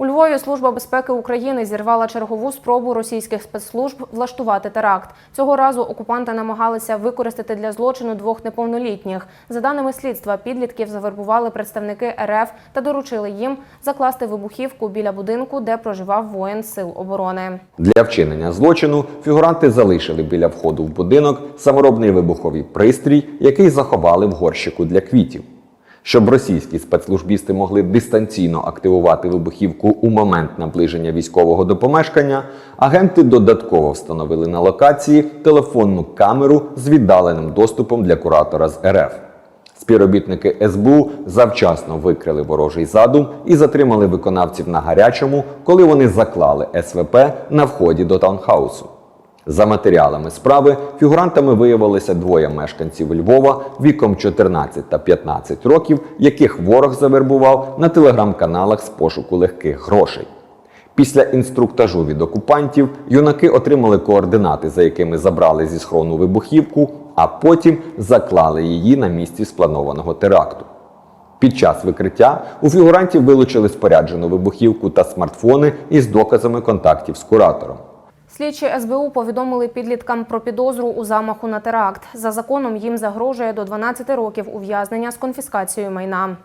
У Львові Служба безпеки України зірвала чергову спробу російських спецслужб влаштувати теракт. Цього разу окупанти намагалися використати для злочину двох неповнолітніх. За даними слідства, підлітків завербували представники РФ та доручили їм закласти вибухівку біля будинку, де проживав воїн сил оборони. Для вчинення злочину фігуранти залишили біля входу в будинок саморобний вибуховий пристрій, який заховали в горщику для квітів. Щоб російські спецслужбісти могли дистанційно активувати вибухівку у момент наближення військового до помешкання, агенти додатково встановили на локації телефонну камеру з віддаленим доступом для куратора з РФ. Співробітники СБУ завчасно викрили ворожий задум і затримали виконавців на гарячому, коли вони заклали СВП на вході до таунхаусу. За матеріалами справи фігурантами виявилися двоє мешканців Львова віком 14 та 15 років, яких ворог завербував на телеграм-каналах з пошуку легких грошей. Після інструктажу від окупантів юнаки отримали координати, за якими забрали зі схрону вибухівку, а потім заклали її на місці спланованого теракту. Під час викриття у фігурантів вилучили споряджену вибухівку та смартфони із доказами контактів з куратором. Слідчі СБУ повідомили підліткам про підозру у замаху на теракт. За законом їм загрожує до 12 років ув'язнення з конфіскацією майна.